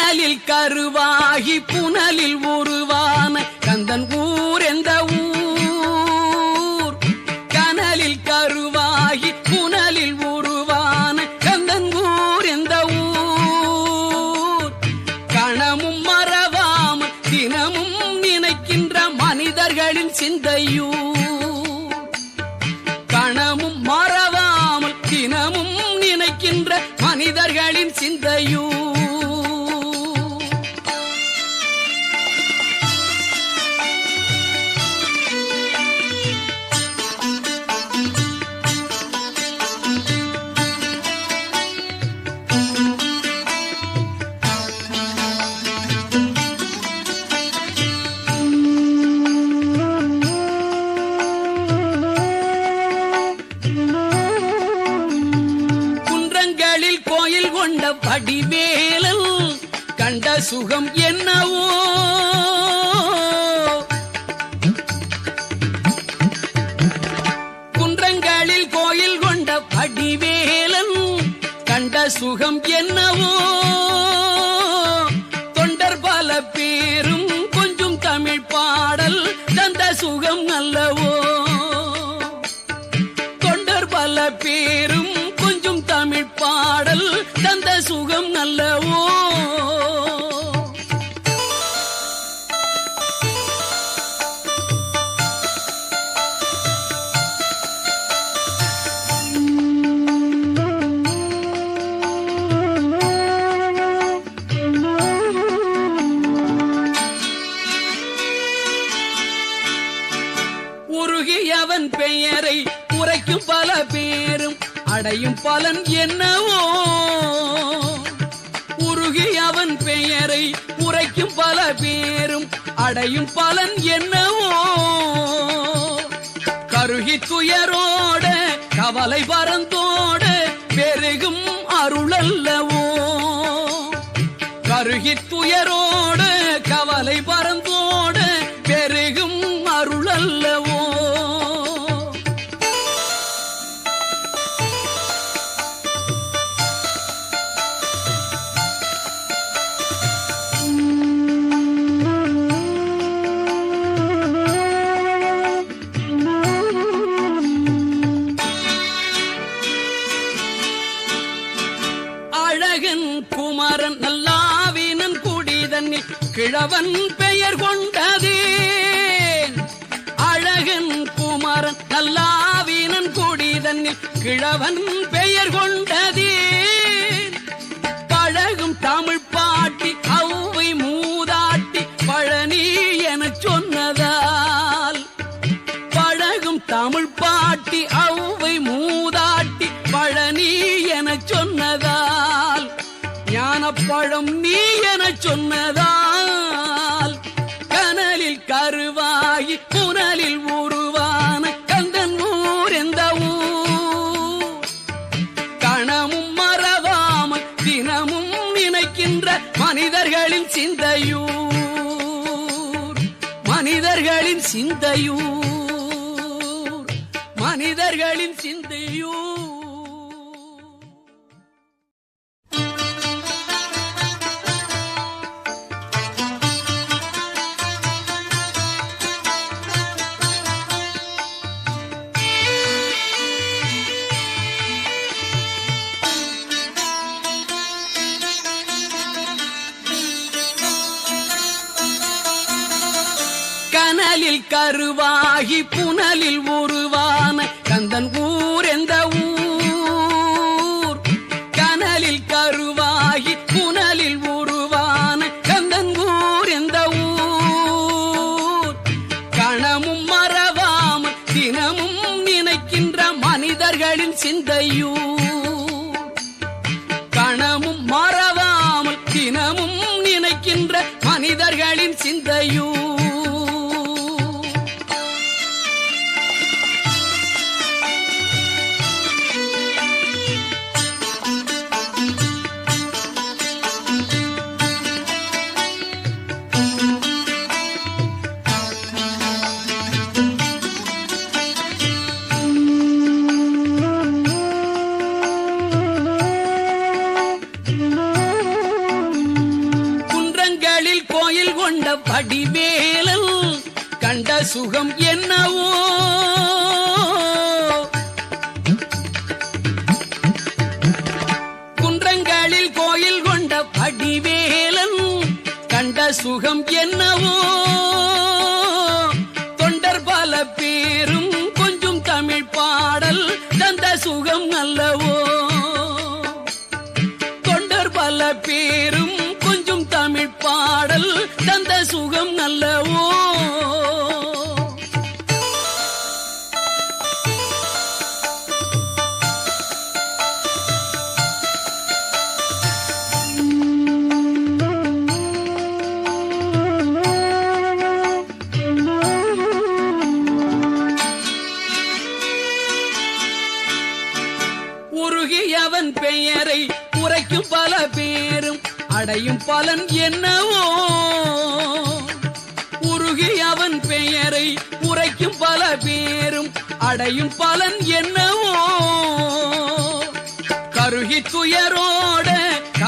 புனலில் கருவாகி புனலில் உருவான கந்தன் ஊர் எந்த ஊர்? கனலில் கருவாகி புனலில் உருவான கந்தன் ஊர் எந்த ஊர்? கணமும் மறவாம தினமும் நினைக்கின்ற மனிதர்களின் சிந்தையூர். கணமும் மறவாமல் தினமும் நினைக்கின்ற மனிதர்களின் சிந்தையூர். கொண்ட கண்ட சுகம் என்னவோ? குன்றங்களில் கோயில் கொண்ட வடிவேலன் கண்ட சுகம் என்னவோ? தொண்டர் பல பேரும் கொஞ்சம் தமிழ் பாடல் தந்த சுகம் அல்லவோ தொண்டர் பல பேரும் பாடல் தந்த சுகம் நல்லவோ? உருகியவன் பெயரை உரைக்கும் பல பேரும் அடையும் பலன் என்னவோ? உருகி அவன் பெயரை உரைக்கும் பல பேரும் அடையும் பலன் என்னவோ? கருகி துயரோட கவலை பரந்தோட பெருகும் அருளல்லவோ? கருகி துயரோட கவலை பரந்தோட குமரன் நல்லாவினன் குடிதன்னில் கிழவன் பெயர் கொண்டதே. அழகன் குமரன் நல்லாவினன் குடிதன்னில் கிழவன் பெயர் பழம் நீ என சொன்னதால் கனலில் கருவாகி புனலில் உருவான கந்தன் ஊர் எந்த ஊர்? கணமும் மறவாமல் தினமும் நினைக்கின்ற மனிதர்களின் சிந்தையூர். மனிதர்களின் சிந்தையூர். மனிதர்களின் சிந்தையூர். கனலில் கருவாகி புனலில் உருவான கந்தன் ஊர் எந்த ஊர்? கனலில் கருவாகி புனலில் உருவான கந்தன் ஊர் எந்த ஊர்? கணமும் மறவாம தினமும் நினைக்கின்ற மனிதர்களின் சிந்தையூர். கணமும் மறவாமல் தினமும் நினைக்கின்ற மனிதர்களின் சிந்தையூர். அடிவேலல் கண்ட சுகம் என்னவோ? குன்றங்களில் கோயில் கொண்ட படிவே சுகம் என்னவோ? தொண்டர் பல பேரும் கொஞ்சம் தமிழ் பாடல் தந்த சுகம் அல்லவோ? தொண்டர் பல பேரும் கொஞ்சம் தமிழ் பாடல் தந்த சுகம் அல்லவோ? பேரும் அடையும் பலன் என்னவோ? உருகி அவன் பெயரை உரைக்கும் பல பேரும் அடையும் பலன் என்னவோ? கருகி துயரோட